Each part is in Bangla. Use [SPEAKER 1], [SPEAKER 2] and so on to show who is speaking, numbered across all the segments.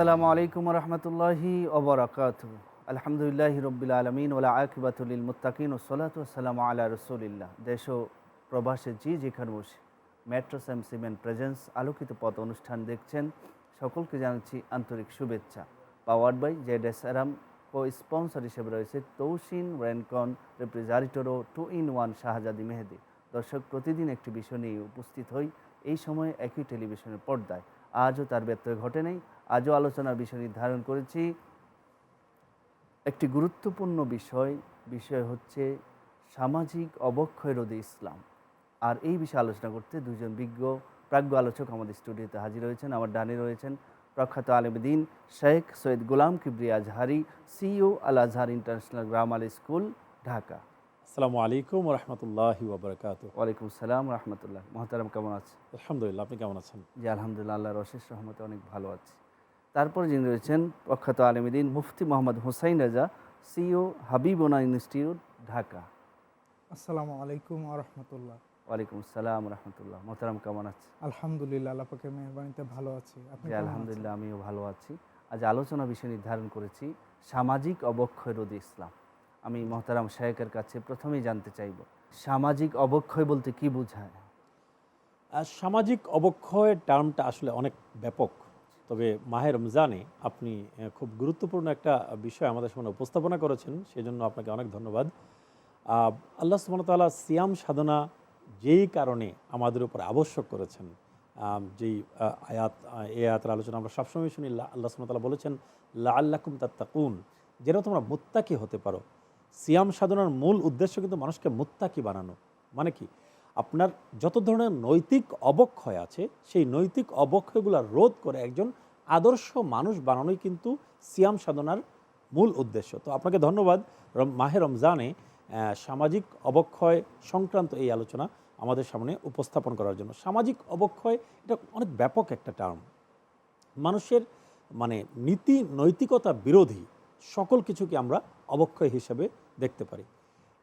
[SPEAKER 1] আসসালামু আলাইকুম রহমতুল্লাহি ওবরাকাত আলহামদুলিল্লাহ রবিল আলমিন ওলা আকিবাতুল মুতাকিন ও সলাত সালাম আলা রসুলিল্লাহ। দেশ ও প্রবাসে জি যেখানে বসে মেট্রো স্যাম সিমেন্ট প্রেজেন্স, আলোকিত পথ অনুষ্ঠান দেখছেন। সকলকে জানাচ্ছি আন্তরিক শুভেচ্ছা। পাওয়ার্ড বাই জেড এস আরাম কো স্পন্সর হিসেবে রয়েছে তৌসিন রেনকন ও two in one Shahzadi Mehedi. দর্শক, প্রতিদিন একটি বিষয় নিয়ে উপস্থিত হই। এই সময়ে একই টেলিভিশনের পর্দায়। আজও তার ব্যত্যয় ঘটে নেই। আজও আলোচনার বিষয় নির্ধারণ করেছি। একটি গুরুত্বপূর্ণ বিষয় বিষয় হচ্ছে সামাজিক অবক্ষয় রোধে ইসলাম। আর এই বিষয়ে আলোচনা করতে দুজন বিজ্ঞ, প্রাজ্ঞ আলোচক আমাদের স্টুডিওতে হাজির হয়েছেন আমার ডানে রয়েছেন প্রখ্যাত Alamdin Sheikh Syed Golam Kibria Azhari, CEO Al Azhar international grammar school, Dhaka.
[SPEAKER 2] আসসালামু আলাইকুম রহমতুল্লাহি ওবরাকাত
[SPEAKER 1] ওয়ালাইকুম সালাম রহমতুল্লাহ মহতারাম কেমন আছে
[SPEAKER 2] আলহামদুলিল্লাহ আপনি কেমন আছেন?
[SPEAKER 1] জি আলহামদুলিল্লাহ আল্লাহর অশেষ রহমতে অনেক ভালো আছি। তারপরে যিনি রয়েছেন প্রখ্যাত আলমদিন মুফতি মোহাম্মদ হুসাইন রাজা সিইও হাবিবনা ইনস্টিটিউট ঢাকা।
[SPEAKER 3] আসসালামু আলাইকুম রহমতুল্লাহ
[SPEAKER 1] ওয়ালাইকুম আসসালাম রহমতুল্লাহ মোহতারাম কেমন আছে
[SPEAKER 3] আলহামদুলিল্লাহ আল্লাহ পাকের মেহরবানিতে ভালো আছি। আপনি
[SPEAKER 1] জি আলহামদুলিল্লাহ আমিও ভালো আছি। আজ আলোচনা বিষয় নির্ধারণ করেছি সামাজিক অবক্ষয় রোধে ইসলাম। আমি মহতারাম শায়েকের কাছে প্রথমেই জানতে চাইব, সামাজিক অবক্ষয় বলতে কি বোঝায়?
[SPEAKER 2] সামাজিক অবক্ষয় টার্মটা আসলে অনেক ব্যাপক, তবে মাহের রমজানে আপনি খুব গুরুত্বপূর্ণ একটা বিষয় আমাদের সামনে উপস্থাপনা করেছেন, সেজন্য আপনাকে অনেক ধন্যবাদ। আল্লাহ সুমতালা সিয়াম সাধনা যেই কারণে আমাদের উপর আবশ্যক করেছেন যেই আয়াত এই আয়াতের আলোচনা আমরা সবসময় শুনি আল্লাহ সুমতালা বলেছেন লা আল্লাকুম তাত্তাকুন, যেন তোমরা মুত্তাকি হতে পারো। সিয়াম সাধনার মূল উদ্দেশ্য কিন্তু মানুষকে মুত্তাকি বানানো। মানে কি? আপনার যত ধরনের নৈতিক অবক্ষয় আছে, সেই নৈতিক অবক্ষয়গুলো রোধ করে একজন আদর্শ মানুষ বানানোই কিন্তু সিয়াম সাধনার মূল উদ্দেশ্য। তো আপনাকে ধন্যবাদ মাহে রমজানে সামাজিক অবক্ষয় সংক্রান্ত এই আলোচনা আমাদের সামনে উপস্থাপন করার জন্য। সামাজিক অবক্ষয়, এটা অনেক ব্যাপক একটা টার্ম মানুষের মানে নীতি নৈতিকতা বিরোধী সকল কিছুকে আমরা অবক্ষয় হিসেবে দেখতে পারি।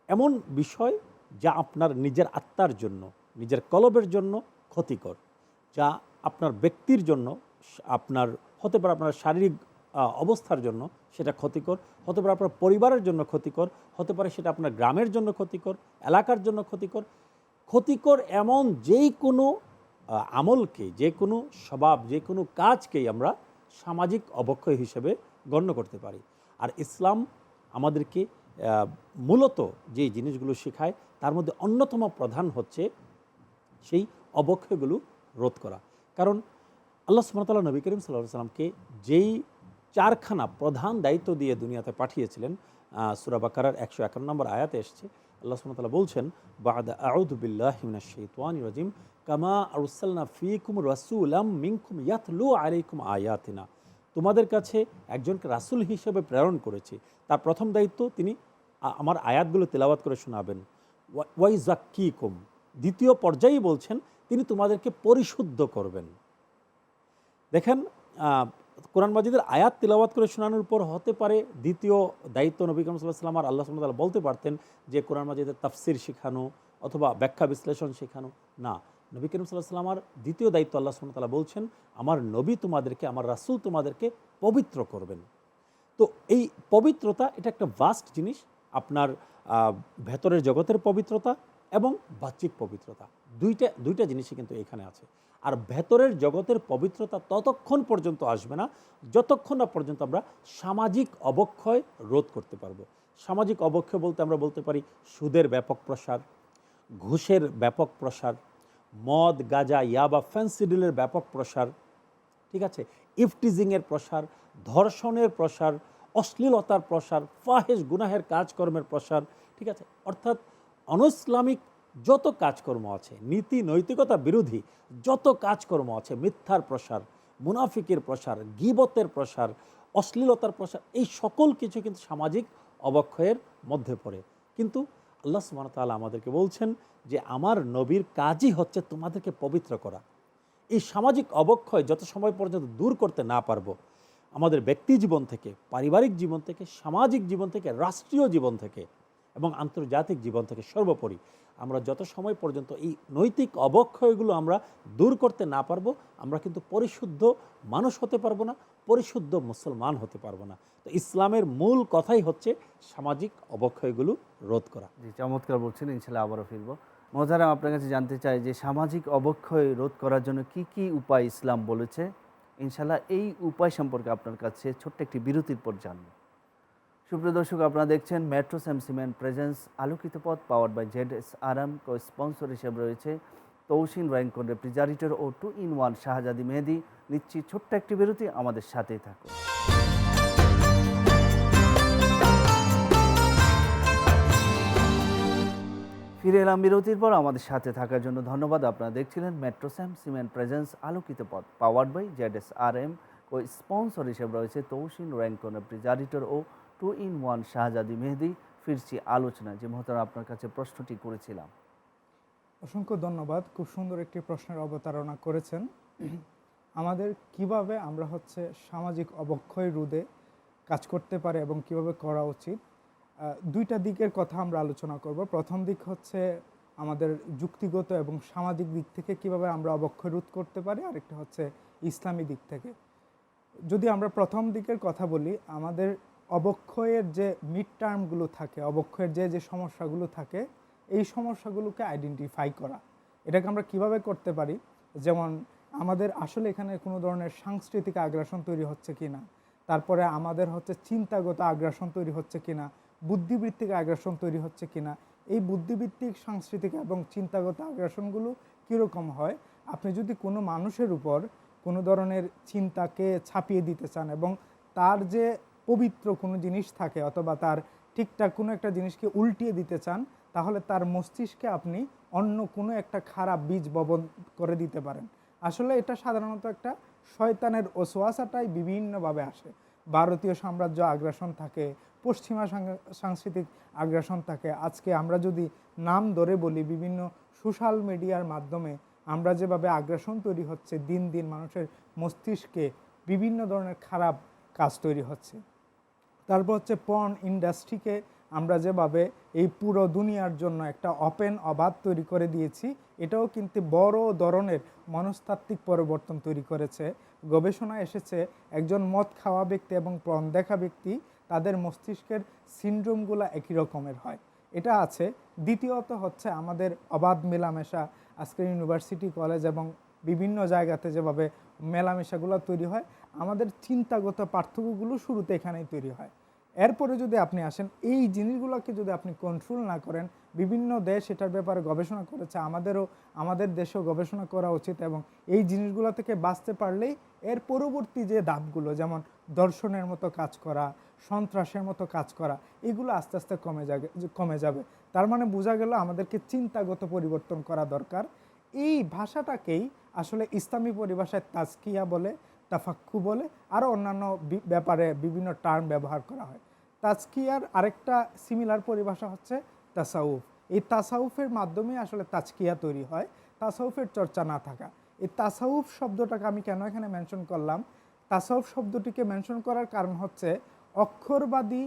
[SPEAKER 2] এমন বিষয় যা আপনার নিজের আত্মার জন্য, নিজের কলবের জন্য ক্ষতিকর, যা আপনার ব্যক্তির জন্য, আপনার, হতে পারে আপনার শারীরিক অবস্থার জন্য সেটা ক্ষতিকর, হতে পারে আপনার পরিবারের জন্য ক্ষতিকর, হতে পারে সেটা আপনার গ্রামের জন্য ক্ষতিকর, এলাকার জন্য ক্ষতিকর। ক্ষতিকর এমন যেই কোনো আমলকে যে কোনো স্বভাব যে কোনো কাজকেই আমরা সামাজিক অবক্ষয় হিসেবে গণ্য করতে পারি। আর ইসলাম আমাদেরকে মূলত যে জিনিসগুলো শেখায়, তার মধ্যে অন্যতম প্রধান হচ্ছে সেই অবক্ষয়গুলো রোধ করা। কারণ আল্লাহ সুমতাল্লাহ নবী করিম সাল্লাহ সাল্লামকে যেই চারখানা প্রধান দায়িত্ব দিয়ে দুনিয়াতে পাঠিয়েছিলেন সুরা বাকারার একশো একান্ন নম্বর আয়াতে এসছে, আল্লাহ সুমতাল্লাহ বলছেন, বাদ আউদুবিল্লাহিমিনাশাইতান রাজিম, কামা আরসালনা ফিকুম রাসুলাম মিনকুম ইয়াতলু আলাইকুম আয়াতিনা। তোমাদের কাছে একজনকে রাসূল হিসেবে প্রেরণ করেছি। তার প্রথম দায়িত্ব তিনি আমার আয়াতগুলো তেলাওয়াত করে শোনাবেন। ওয়া- ওয়াই জাক্কিকুম দ্বিতীয় পর্যায়ে বলছেন, তিনি তোমাদেরকে পরিশুদ্ধ করবেন। দেখেন কোরআন মাজিদের আয়াত তিলাওয়াত করে শোনানোর পর হতে পারে দ্বিতীয় দায়িত্ব নবী করিম সাল্লাহ সাল্লাম আর আল্লাহ সাল্লাহ বলতে পারতেন যে কোরআন মাজিদের তাফসির শেখানো অথবা ব্যাখ্যা বিশ্লেষণ শেখানো। না নবী করিম সাল্লাহ সাল্লামার দ্বিতীয় দায়িত্ব আল্লাহ সুমতাল্লাহ বলছেন, আমার নবী তোমাদেরকে, আমার রাসূল তোমাদেরকে পবিত্র করবেন। তো এই পবিত্রতা, এটা একটা ভাস্ট জিনিস, আপনার ভেতরের জগতের পবিত্রতা এবং বাহ্যিক পবিত্রতা। দুইটা দুইটা জিনিসই কিন্তু এখানে আছে। আর ভেতরের জগতের পবিত্রতা ততক্ষণ পর্যন্ত আসবে না, যতক্ষণ না পর্যন্ত আমরা সামাজিক অবক্ষয় রোধ করতে পারব। সামাজিক অবক্ষয় বলতে আমরা বলতে পারি সুদের ব্যাপক প্রসার, ঘুষের ব্যাপক প্রসার মদ, গাজা, ইয়াবা ফ্যান্সিডিলের ব্যাপক প্রসার, ঠিক আছে? ইফটিজিংয়ের প্রসার, ধর্ষণের প্রসার, অশ্লীলতার প্রসার ফাহেজ গুনাহের কাজকর্মের প্রসার, ঠিক আছে? অর্থাৎ অনইসলামিক যত কাজকর্ম আছে, নীতি, নৈতিকতা বিরোধী যত কাজকর্ম আছে, মিথ্যার প্রসার, মুনাফিকের প্রসার, গিবতের প্রসার, অশ্লীলতার প্রসার, এই সকল কিছু কিন্তু সামাজিক অবক্ষয়ের মধ্যে পড়ে। কিন্তু আল্লাহ ওয়া তাআলা আমাদেরকে বলছেন যে আমার নবীর কাজই হচ্ছে তোমাদেরকে পবিত্র করা। এই সামাজিক অবক্ষয় যত সময় পর্যন্ত দূর করতে না পারব, আমাদের ব্যক্তি জীবন থেকে, পারিবারিক জীবন থেকে, সামাজিক জীবন থেকে, রাষ্ট্রীয় জীবন থেকে এবং আন্তর্জাতিক জীবন থেকে সর্বোপরি আমরা যত সময় পর্যন্ত এই নৈতিক অবক্ষয়গুলো আমরা দূর করতে না পারব, আমরা কিন্তু পরিশুদ্ধ মানুষ হতে পারব না পরিশুদ্ধ মুসলমান হতে পারব না। তো ইসলামের মূল কথাই হচ্ছে সামাজিক অবক্ষয়গুলো রোধ করা।
[SPEAKER 1] জি, চমৎকার বলছেন, ইনশাল্লাহ আবারও ফিরবো। মজারাম আপনার কাছে জানতে চাই যে সামাজিক অবক্ষয় রোধ করার জন্য কি কি উপায় ইসলাম বলেছে? ইনশাল্লাহ এই উপায় সম্পর্কে আপনার কাছে ছোট্ট একটি বিরতির পর জানব। সুপ্রিয় দর্শক, আপনারা দেখছেন মেট্রো স্যাম সিমেন্ট প্রেজেন্স আলোকিত পথ পাওয়ার বাই জেড এস আরাম কো স্পন্সর হিসেবে রয়েছে তৌসিন Rancon refrigerator O two in one Shahzadi Mehedi নিচ্ছি ছোট্ট একটি বিরতি, আমাদের সাথেই থাকুন। ফিরে এলাম বিরতির পর, আমাদের সাথে থাকার জন্য ধন্যবাদ। আপনারা দেখছিলেন metro Sam cement presents, Alokito Poth powered by Z S R M O sponsor হিসেবে রয়েছে তৌসিন Rancon refrigerator O two in one Shahzadi Mehedi. ফিরছি আলোচনায়। যে মহতারা আপনার কাছে প্রশ্নটি করেছিলাম।
[SPEAKER 3] অসংখ্য ধন্যবাদ। খুব সুন্দর একটি প্রশ্নের অবতারণা করেছেন। আমাদের কীভাবে আমরা হচ্ছে সামাজিক অবক্ষয় রোধে কাজ করতে পারে এবং কীভাবে করা উচিত দুইটা দিকের কথা আমরা আলোচনা করব। প্রথম দিক হচ্ছে আমাদের যুক্তিগত এবং সামাজিক দিক থেকে কীভাবে আমরা অবক্ষয় রোধ করতে পারি, আরেকটা হচ্ছে ইসলামী দিক থেকে। যদি আমরা প্রথম দিকের কথা বলি, আমাদের অবক্ষয়ের যে মিড টার্মগুলো থাকে, অবক্ষয়ের যে যে সমস্যাগুলো থাকে এই সমস্যাগুলোকে আইডেন্টিফাই করা। এটাকে আমরা কীভাবে করতে পারি? যেমন আমাদের আসলে এখানে কোনো ধরনের সাংস্কৃতিক আগ্রাসন তৈরি হচ্ছে কিনা, তারপরে আমাদের হচ্ছে চিন্তাগত আগ্রাসন তৈরি হচ্ছে কি না বুদ্ধিবৃত্তিক আগ্রাসন তৈরি হচ্ছে কি না এই বুদ্ধিবৃত্তিক, সাংস্কৃতিক এবং চিন্তাগত আগ্রাসনগুলো কীরকম হয়? আপনি যদি কোনো মানুষের উপর কোনো ধরনের চিন্তাকে ছাপিয়ে দিতে চান এবং তার যে পবিত্র কোনো জিনিস থাকে অথবা তার ঠিকঠাক কোনো একটা জিনিসকে উল্টিয়ে দিতে চান তাহলে তার মস্তিষ্কে আপনি অন্য কোনো একটা খারাপ বীজ বপন করে দিতে পারেন। আসলে এটা সাধারণত একটা শয়তানের ওসোয়াসাটাই বিভিন্নভাবে আসে। ভারতীয় সাম্রাজ্য আগ্রাসন থাকে, পশ্চিমা সাংস্কৃতিক আগ্রাসন থাকে। আজকে আমরা যদি নাম ধরে বলি বিভিন্ন সোশ্যাল মিডিয়ার মাধ্যমে আমরা যেভাবে আগ্রাসন তৈরি হচ্ছে, দিন দিন মানুষের মস্তিষ্কে বিভিন্ন ধরনের খারাপ কাজ তৈরি হচ্ছে। তারপর হচ্ছে পর্ন ইন্ডাস্ট্রিকে আমরা যেভাবে এই পুরো দুনিয়ার জন্য একটা ওপেন অবাধ তৈরি করে দিয়েছি, এটাও কিন্তু বড় ধরনের মনস্তাত্ত্বিক পরিবর্তন তৈরি করেছে। গবেষণা এসেছে, একজন মদ খাওয়া ব্যক্তি এবং পর্ন দেখা ব্যক্তি, তাদের মস্তিষ্কের সিনড্রোমগুলো একই রকমের হয়। এটা আছে। দ্বিতীয়ত হচ্ছে আমাদের অবাধ মেলামেশা। আজকে ইউনিভার্সিটি, কলেজ এবং বিভিন্ন জায়গাতে যেভাবে মেলামেশাগুলো তৈরি হয়, আমাদের চিন্তাগত পার্থক্যগুলো শুরুতে এখানেই তৈরি হয়। এরপরে যদি আপনি আসেন, এই জিনিসগুলোকে যদি আপনি কন্ট্রোল না করেন, বিভিন্ন দেশ এটার ব্যাপারে গবেষণা করেছে, আমাদেরও, আমাদের দেশেও গবেষণা করা উচিত এবং এই জিনিসগুলো থেকে বাঁচতে পারলেই এর পরবর্তী যে ধাপগুলো, যেমন দর্শনের মতো কাজ করা, সন্ত্রাসের মতো কাজ করা, এগুলো আস্তে আস্তে কমে যাবে কমে যাবে। তার মানে বোঝা গেল আমাদেরকে চিন্তাগত পরিবর্তন করা দরকার। এই ভাষাটাকেই আসলে ইসলামী পরিভাষায় তাজকিয়া বলে, তাফাক্কু বলে, আরও অন্যান্য ব্যাপারে বিভিন্ন টার্ম ব্যবহার করা হয়। তাজকিয়ার আরেকটা সিমিলার পরিভাষা হচ্ছে তাসাউফ। এই তাসাউফের মাধ্যমে আসলে তাজকিয়া তৈরি হয়, তাসাউফের চর্চা না থাকা। এই তাসাউফ শব্দটাকে আমি কেন এখানে মেনশন করলাম? তাসাউফ শব্দটিকে মেনশন করার কারণ হচ্ছে অক্ষরবাদী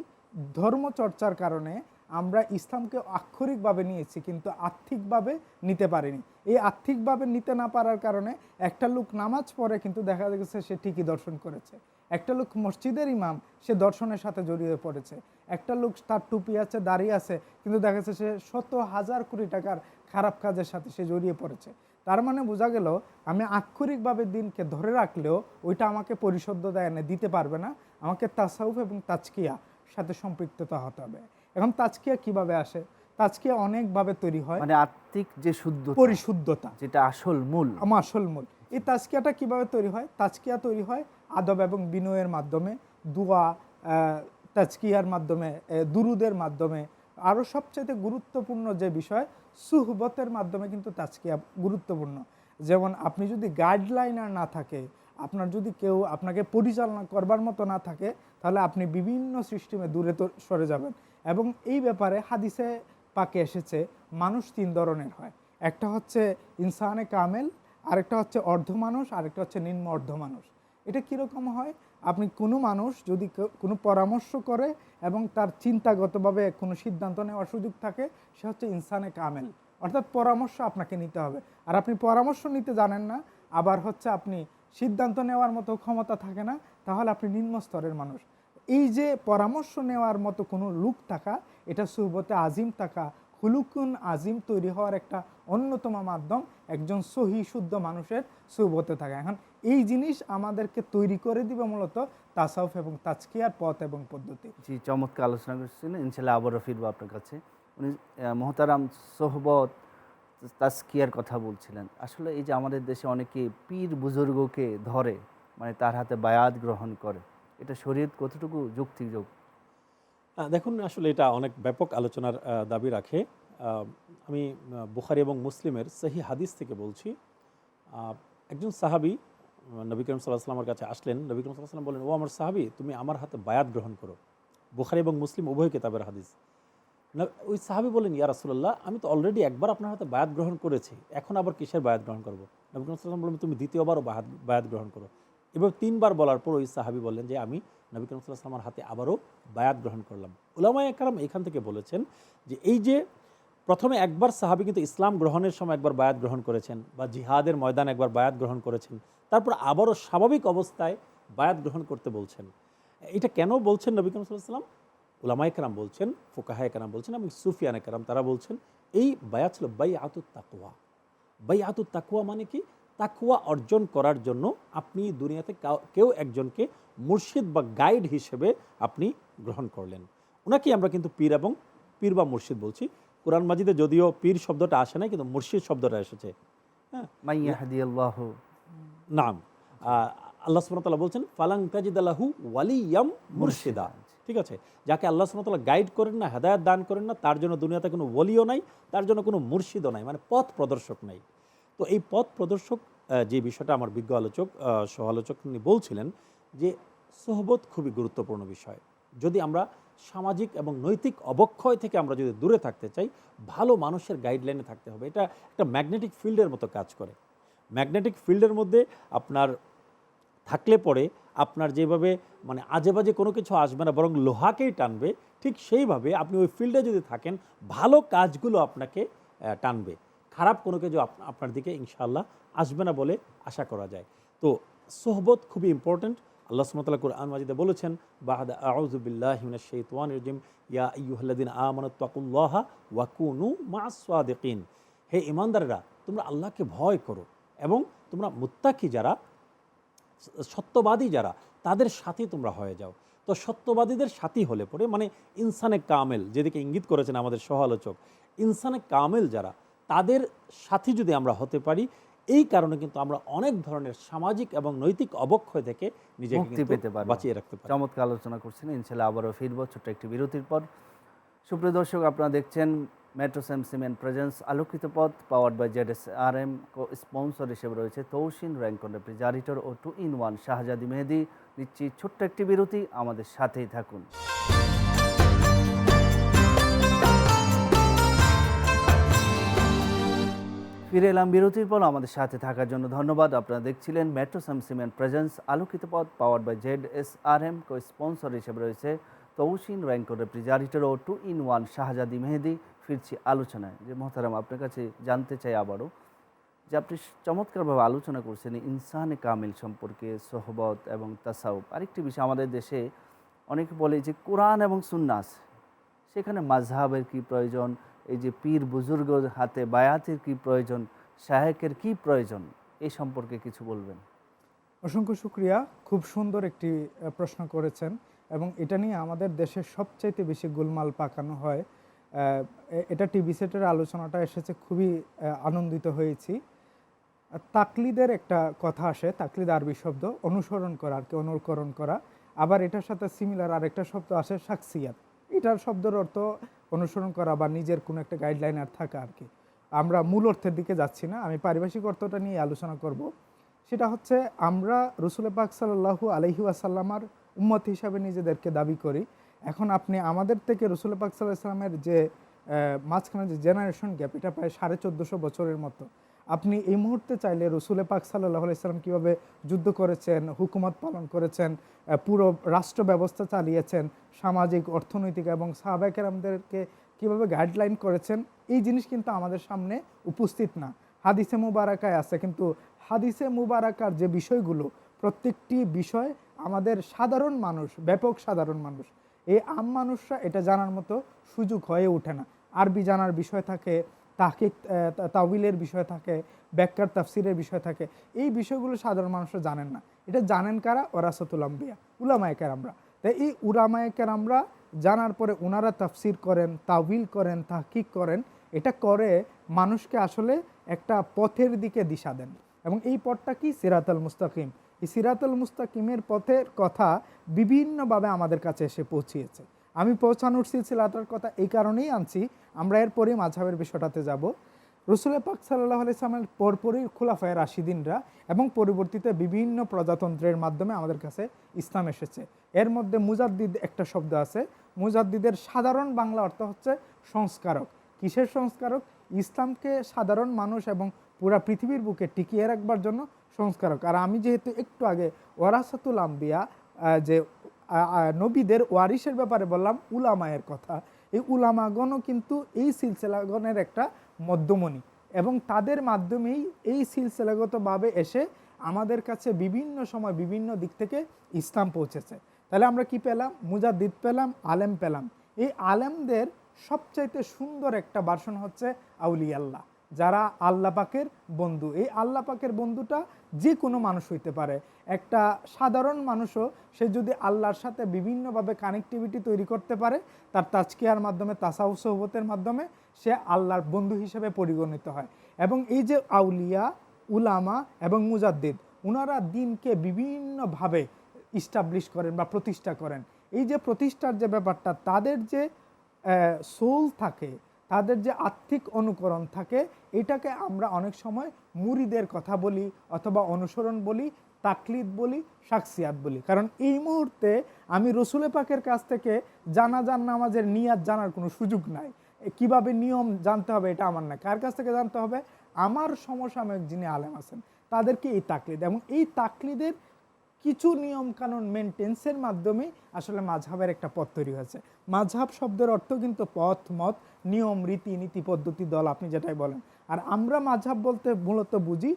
[SPEAKER 3] ধর্মচর্চার কারণে আমরা ইসলামকে আক্ষরিকভাবে নিয়েছি, কিন্তু আর্থিকভাবে নিতে পারিনি। এই আর্থিকভাবে নিতে না পারার কারণে একটা লোক নামাজ পড়ে, কিন্তু দেখা গেছে সে ঠিকই দর্শন করেছে। একটা লোক মসজিদের ইমাম সে দর্শনের সাথে জড়িয়ে পড়েছে। একটা লোক তার টুপি আছে দাঁড়িয়ে আছে কিন্তু দেখা যাচ্ছে সে শত হাজার কোটি টাকার খারাপ কাজের সাথে সে জড়িয়ে পড়েছে। তার মানে বোঝা গেল আমি আক্ষরিকভাবে দিনকে ধরে রাখলেও ওইটা আমাকে পরিশুদ্ধতা এনে দিতে পারবে না। আমাকে তাসাউফ এবং তাজকিয়া সাথে সম্পৃক্ততা হতে হবে। এখন তাজকিয়া কীভাবে আসে? তাজকিয়া অনেকভাবে তৈরি হয়।
[SPEAKER 1] মানে আত্মিক যে শুদ্ধ
[SPEAKER 3] পরিশুদ্ধতা।
[SPEAKER 1] যেটা আসল মূল।
[SPEAKER 3] আমার আসল মূল। এই তাজকিয়াটা কীভাবে তৈরি হয়? তাজকিয়া তৈরি হয় আদব এবং বিনয়ের মাধ্যমে, দুয়া তাজকিয়ার মাধ্যমে দুরুদের মাধ্যমে। আরও সবচেয়ে গুরুত্বপূর্ণ যে বিষয়, সুহবতের মাধ্যমে কিন্তু তাজকিয়া গুরুত্বপূর্ণ। যেমন আপনি যদি গাইডলাইনার না থাকে, আপনার যদি কেউ আপনাকে পরিচালনা করবার মতো না থাকে, তাহলে আপনি বিভিন্ন সিস্টেমে দূরে সরে যাবেন। এবং এই ব্যাপারে হাদিসে পাকে এসেছে, মানুষ তিন ধরনের হয়। একটা হচ্ছে ইনসানে কামেল আরেকটা হচ্ছে অর্ধ মানুষ, আরেকটা হচ্ছে নিম্ন অর্ধ মানুষ। এটা কীরকম হয়? আপনি কোনো মানুষ যদি কোনো পরামর্শ করে এবং তার চিন্তাগতভাবে কোনো সিদ্ধান্ত নেওয়ার সুযোগ থাকে, সে হচ্ছে ইনসানে কামেল। অর্থাৎ পরামর্শ আপনাকে নিতে হবে। আর আপনি পরামর্শ নিতে জানেন না, আবার হচ্ছে আপনি সিদ্ধান্ত নেওয়ার মতো ক্ষমতা থাকে না, তাহলে আপনি নিম্ন স্তরের মানুষ। এই যে পরামর্শ নেওয়ার মতো কোনো লুক থাকা, এটা সুহবতে আজিম থাকা হুলুকুন আজিম তৈরি হওয়ার একটা অন্যতম মাধ্যম একজন সহি শুদ্ধ মানুষের সুহবতে থাকা। এখন এই জিনিস আমাদেরকে তৈরি করে দিবে মূলত তাসাউফ এবং তাজকিয়ার পথ এবং পদ্ধতি।
[SPEAKER 1] জি চমৎকার আলোচনা করছেন। ইনশাল্লাহ আবারও ফিরবো আপনার কাছে। উনি মহতারাম সোহবত তাস্কিয়ার কথা বলছিলেন। আসলে এই যে আমাদের দেশে অনেকে পীর বুজুর্গকে ধরে মানে তার হাতে বায়াত গ্রহণ করে এটা শরীর কতটুকু যুক্তিযোগ
[SPEAKER 2] আহ, দেখুন, আসলে এটা অনেক ব্যাপক আলোচনার দাবি রাখে। আমি বুখারি এবং মুসলিমের সহি হাদিস থেকে বলছি একজন সাহাবি নবী করিম সাল্লাহ সাল্লামের কাছে আসলেন। নবী করিম সাল্লাহ বলেন ও আমার সাহাবি, তুমি আমার হাতে বায়াত গ্রহণ করো। বুখারি এবং মুসলিম উভয় কিতাবের হাদিস। ওই সাহাবি বলেন ইয়া রাসুল্লাহ আমি তো অলরেডি একবার আপনার হাতে বায়াত গ্রহণ করেছি, এখন আবার কিসের বায়াত গ্রহণ করব? নবী করিম সাল্লাম বললেন, তুমি দ্বিতীয়বারও বায়াত বায়াত গ্রহণ করো। এবার তিনবার বলার পর ওই সাহাবি বললেন যে, আমি নবী করিম সাল্লাহ সাল্লামের হাতে আবারও বায়াত গ্রহণ করলাম। উলামা একরাম এখান থেকে বলেছেন যে এই যে প্রথমে একবার সাহাবি কিন্তু ইসলাম গ্রহণের সময় একবার বায়াত গ্রহণ করেছেন বা জিহাদের ময়দান একবার বায়াত গ্রহণ করেছেন, তারপর আবারও স্বাভাবিক অবস্থায় বায়াত গ্রহণ করতে বলছেন। এটা কেন বলছেন নবী করিম সাল্লাম উলামায় কারাম বলছেন ফোকাহায় কারাম বলছেন এবং সুফিয়ান কারাম তারা বলছেন, এই বায়াত ছিল বাই আতুত তাকুয়া বাই আতুত তাকুয়া মানে কি? তাকুয়া অর্জন করার জন্য আপনি দুনিয়াতে কেউ একজনকে মুর্শিদ বা গাইড হিসেবে আপনি গ্রহণ করলেন। ওনাকে আমরা কিন্তু পীর এবং পীর বা মুর্শিদ বলছি। কোরআন মাজিদে যদিও পীর শব্দটা আসে না কিন্তু মুর্শিদ শব্দটা এসেছে। হ্যাঁ? নাম। আল্লাহ সুবহানাহু বলছেন ফালাং তাজিদ আলাহু ওয়ালিয়াম মুর্শিদা। ঠিক আছে? যাকে আল্লাহ সুবহানাহু গাইড করেন না হেদায়েত দান করেন না তার জন্য দুনিয়াতে কোনো ওলিও নাই তার জন্য কোনো মুর্শিদও নাই মানে পথ প্রদর্শক নাই। তো এই পথ প্রদর্শক যে বিষয়টা আমার বিজ্ঞ আলোচক সহ আলোচক তিনি বলছিলেন যে সোহবত খুবই গুরুত্বপূর্ণ বিষয়। যদি আমরা সামাজিক এবং নৈতিক অবক্ষয় থেকে আমরা যদি দূরে থাকতে চাই, ভালো মানুষের গাইডলাইনে থাকতে হবে। এটা একটা ম্যাগনেটিক ফিল্ডের মতো কাজ করে। ম্যাগনেটিক ফিল্ডের মধ্যে আপনার থাকলে পরে আপনার যেভাবে মানে আজে বাজে কোনো কিছু আসবে না, বরং লোহাকেই টানবে, ঠিক সেইভাবে আপনি ওই ফিল্ডে যদি থাকেন, ভালো কাজগুলো আপনাকে টানবে। খারাপ কোনো কিছু আপনার দিকে ইনশাল্লাহ আসবে না বলে আশা করা যায়। তো সোহবত খুবই ইম্পর্ট্যান্ট আল্লাহ সুমতাল্লাহ কুরআন মাজিদে বলেছেন, বাহাদা আউজুবিল্লাহ মিনাশ শাইতানির রাজিম, ইয়া আইয়ুহাল্লাযিন আমানাত তাকুল্লাহা ওয়া কুনু মা'আস সাদিকিন। হে ইমানদাররা তোমরা আল্লাহকে ভয় করো এবং তোমরা মুত্তাকি যারা, সত্যবাদী যারা, তাদের সাথে তোমরা হয়ে যাও। তো সত্যবাদীদের সাথী হলে পরে মানে ইনসানে কামেল, যেদিকে ইঙ্গিত করেছেন আমাদের সহ আলোচক ইনসানে কামেল যারা, তাদের সাথী যদি আমরা হতে পারি এই কারণে কিন্তু আমরা অনেক ধরনের সামাজিক এবং নৈতিক অবক্ষয় থেকে নিজেকে
[SPEAKER 1] মুক্তি পেতে পারব।
[SPEAKER 2] বাঁচিয়ে রাখতে পারি।
[SPEAKER 1] চমৎকার আলোচনা করছেন। ইনশাল্লাহ আবারও ফিরবো ছোট্ট একটি বিরতির পর। সুপ্রিয় দর্শক আপনারা দেখছেন metro same cement presents Alokito Poth powered by Z S R M sponsor হিসেবে রয়েছে তৌসিন Rancon refrigerator O two in one Shahzadi Mehedi. নিচ্ছি ছোট্ট একটি বিরতি আমাদের সাথেই থাকুন। ফিরে এলাম বিরতির পর আমাদের সাথে থাকার জন্য ধন্যবাদ। আপনারা দেখছিলেন metro some cement presents Alokito Poth power by Z S R M co sponsor হিসেবে রয়েছে তৌসিন Ranko refrigerator O two in one Shahzadi Mehedi. ফিরছি আলোচনায়। যে মহতারাম, আপনার কাছে জানতে চাই আবারও যে আপনি চমৎকারভাবে আলোচনা করছেন ইনসানে কামিল সম্পর্কে, সোহবত এবং তাসাউফ। আরেকটি বিষয় আমাদের দেশে অনেকে বলে যে কোরআন এবং সুন্নাস, সেখানে মাঝহাবের কি প্রয়োজন? এই যে পীর বুজুর্গ হাতে বায়াতের কি প্রয়োজন শাহেকের কি প্রয়োজন এই সম্পর্কে কিছু বলবেন।
[SPEAKER 3] অসংখ্য শুক্রিয়া, খুব সুন্দর একটি প্রশ্ন করেছেন এবং এটা নিয়ে আমাদের দেশের সবচাইতে বেশি গোলমাল পাকানো হয়। এটা টিভি সেটের আলোচনাটা এসেছে, খুবই আনন্দিত হয়েছি। তাকলিদের একটা কথা আসে, তাকলিদ আরবি শব্দ, অনুসরণ করা আর কি, অনুকরণ করা। আবার এটার সাথে সিমিলার আরেকটা শব্দ আসে, সাকসিয়াত। এটার শব্দের অর্থ অনুসরণ করা বা নিজের কোনো একটা গাইডলাইন আর থাকা আর কি। আমরা মূল অর্থের দিকে যাচ্ছি না, আমি পারিভাষিক অর্থটা নিয়ে আলোচনা করব। সেটা হচ্ছে আমরা রসুল পাক সাল্লাহু আলহি আসাল্লামার উম্মত হিসাবে নিজেদেরকে দাবি করি। এখন আপনি আমাদের থেকে রসুল পাক সাল্লাহ ইসলামের যে মাঝখানে যে জেনারেশন গ্যাপ এটা প্রায় সাড়ে চোদ্দোশো বছরের মতো। আপনি এই মুহূর্তে চাইলে রসুল পাক সাল্লাহ আলাইসাল্লাম কীভাবে যুদ্ধ করেছেন, হুকুমত পালন করেছেন পুরো রাষ্ট্র ব্যবস্থা চালিয়েছেন, সামাজিক, অর্থনৈতিক এবং সাহাবাকেরামদেরকে কীভাবে গাইডলাইন করেছেন, এই জিনিস কিন্তু আমাদের সামনে উপস্থিত না। হাদিসে মুবারাকায় আছে, কিন্তু হাদিসে মুবারাকার যে বিষয়গুলো, প্রত্যেকটি বিষয় আমাদের সাধারণ মানুষ, ব্যাপক সাধারণ মানুষ, এই আম মানুষরা এটা জানার মতো সুযোগ হয়ে ওঠে না। আরবি জানার বিষয় থাকে তাকিক তাউিলের বিষয় থাকে ব্যাখ্যার তাফসিরের বিষয় থাকে, এই বিষয়গুলো সাধারণ মানুষরা জানেন না। এটা জানেন কারা? ওরাসতুল আম্বিয়া, উলামায়ে কেরামরা। তাই এই উলামায়ে কেরামরা জানার পরে ওনারা তাফসির করেন তাউিল করেন, তাহকিক করেন, এটা করে মানুষকে আসলে একটা পথের দিকে দিশা দেন। এবং এই পথটা কি? সিরাতাল মুস্তাকিম। এই সিরাতুল মুস্তাকিমের পথের কথা বিভিন্নভাবে আমাদের কাছে এসে পৌঁছিয়েছে। আমি পৌঁছানোর সিলসিলাটার কথা এই কারণেই আনছি। আমরা এরপরে মাঝাবের বিষয়টাতে যাব। রসুল পাক সাল্লাহ আলাইসলামের পরপরই খোলাফায় রাশিদিনরা এবং পরবর্তীতে বিভিন্ন প্রজাতন্ত্রের মাধ্যমে আমাদের কাছে ইসলাম এসেছে। এর মধ্যে মুজাদ্দিদ একটা শব্দ আছে। মুজাদ্দিদের সাধারণ বাংলা অর্থ হচ্ছে সংস্কারক। কিসের সংস্কারক? ইসলামকে সাধারণ মানুষ এবং পুরা পৃথিবীর বুকে টিকিয়ে রাখবার জন্য সংস্কারক। আর আমি যেহেতু একটু আগে ওয়ারাসাতুল আম্বিয়া যে নবীদের ওয়ারিসের ব্যাপারে বললাম উলামায়ের কথা। এই উলামাগণও কিন্তু এই সিলসিলাগণের একটা মধ্যমণি এবং তাদের মাধ্যমেই এই সিলসিলাগতভাবে এসে আমাদের কাছে বিভিন্ন সময় বিভিন্ন দিক থেকে ইসলাম পৌঁছেছে। তাহলে আমরা কি পেলাম? মুজাদ্দিদ পেলাম, আলেম পেলাম। এই আলেমদের সবচাইতে সুন্দর একটা ভার্সন হচ্ছে আউলিয়াল্লাহ, যারা আল্লাপাকের বন্ধু। এই আল্লাপাকের বন্ধুটা যে কোনো মানুষ হইতে পারে। একটা সাধারণ মানুষও, সে যদি আল্লাহর সাথে বিভিন্নভাবে কানেক্টিভিটি তৈরি করতে পারে, তার তাজকিয়ার মাধ্যমে তাসাউ সহবতের মাধ্যমে, সে আল্লাহর বন্ধু হিসেবে পরিগণিত হয়। এবং এই যে আউলিয়া, উলামা এবং মুজাদ্দিদ ওনারা দিনকে বিভিন্নভাবে ইস্টাবলিশ করেন বা প্রতিষ্ঠা করেন। এই যে প্রতিষ্ঠার যে ব্যাপারটা, তাদের যে সোল থাকে তাদের যে আর্থিক অনুকরণ থাকে, এটাকে আমরা অনেক সময় মুরিদের কথা বলি অথবা অনুসরণ বলি, তাকলিদ বলি, সাকসিয়াত বলি। কারণ এই মুহূর্তে আমি রসুলে পাকের কাছ থেকে জানাজান নামাজের নিয়াত জানার কোনো সুযোগ নাই। কীভাবে নিয়ম জানতে হবে এটা আমার না কার কাছ থেকে জানতে হবে? আমার সমসাময়িক যিনি আলেম আছেন, তাদেরকে এই তাকলিদ এবং এই তাকলিদের কিছু নিয়ম কানুন মেনটেন্সের মাধ্যমে আসলে মাঝহাবের একটা পথ তৈরি হয়েছে। মাঝহাব শব্দের অর্থ কিন্তু পথ, মত, নিয়ম, রীতি, নীতি, পদ্ধতি, দল, আপনি যেটাই বলেন। আর আমরা মাঝহাব বলতে মূলত বুঝি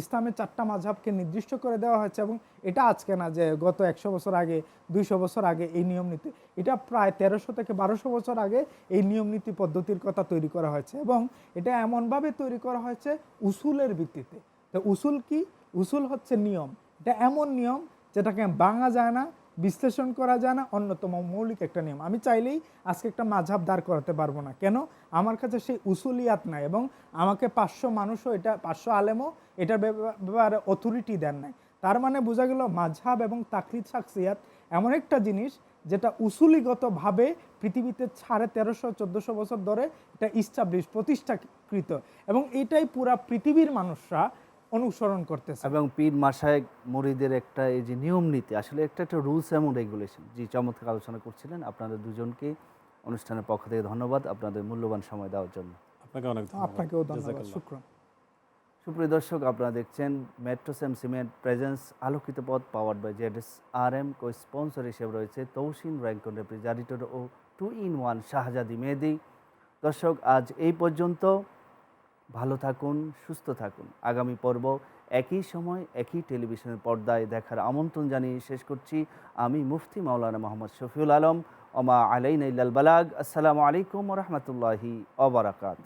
[SPEAKER 3] ইসলামের চারটা মাঝহাবকে নির্দিষ্ট করে দেওয়া হয়েছে এবং এটা আজকে না যে গত একশো বছর আগে, দুইশো বছর আগে এই নিয়ম নীতি, এটা প্রায় তেরোশো থেকে বারোশো বছর আগে এই নিয়ম নীতি পদ্ধতির কথা তৈরি করা হয়েছে এবং এটা এমনভাবে তৈরি করা হয়েছে উসুলের ভিত্তিতে। তো উসুল কি? উসুল হচ্ছে নিয়ম। এটা এমন নিয়ম যেটাকে ভাঙা যায় না, বিশ্লেষণ করা যায় না, অন্যতম মৌলিক একটা নিয়ম। আমি চাইলেই আজকে একটা মাঝাব দাঁড় করাতে পারব না। কেন? আমার কাছে সেই উসুলিয়াত নাই এবং আমাকে পাঁচশো মানুষও এটা, পাঁচশো আলেমও এটার ব্যাপারে অথরিটি দেন নাই। তার মানে বোঝা গেল মাঝহাব এবং তাকলিদ শাকসিয়াত এমন একটা জিনিস যেটা উসুলিগতভাবে পৃথিবীতে সাড়ে তেরোশো, চোদ্দোশো বছর ধরে এটা ইস্টাবলিশ প্রতিষ্ঠাকৃত। এবং এটাই পুরা পৃথিবীর মানুষরা অনুসরণ করতেছে।
[SPEAKER 1] এবং পীর মাসায় মরিদের একটা এই যে নিয়ম নীতি আসলে একটা একটা রুলস এবং রেগুলেশন যে চমৎকার আলোচনা করছিলেন। আপনাদের দুজনকে অনুষ্ঠানের পক্ষ থেকে ধন্যবাদ আপনাদের মূল্যবান সময় দেওয়ার জন্য।
[SPEAKER 2] আপনাকে অনেক ধন্যবাদ।
[SPEAKER 3] আপনাকেও ধন্যবাদ।
[SPEAKER 1] সুপ্রিয় দর্শক আপনারা দেখছেন metro same cement presents Alokito Poth powered by Z S R M co sponsor হিসেবে রয়েছে তৌসিন Rancon refrigerator O two in one Shahzadi Mehedi. দর্শক আজ এই পর্যন্ত। ভালো থাকুন, সুস্থ থাকুন। আগামী পর্ব একই সময়, একই টেলিভিশনের পর্দায় দেখার আমন্ত্রণ জানিয়ে শেষ করছি। আমি মুফতি মাওলানা মোহাম্মদ শফিউল আলম, ওমা আলাইন বালাগ। আসসালামু আলাইকুম রহমতুল্লাহি অবরাকাত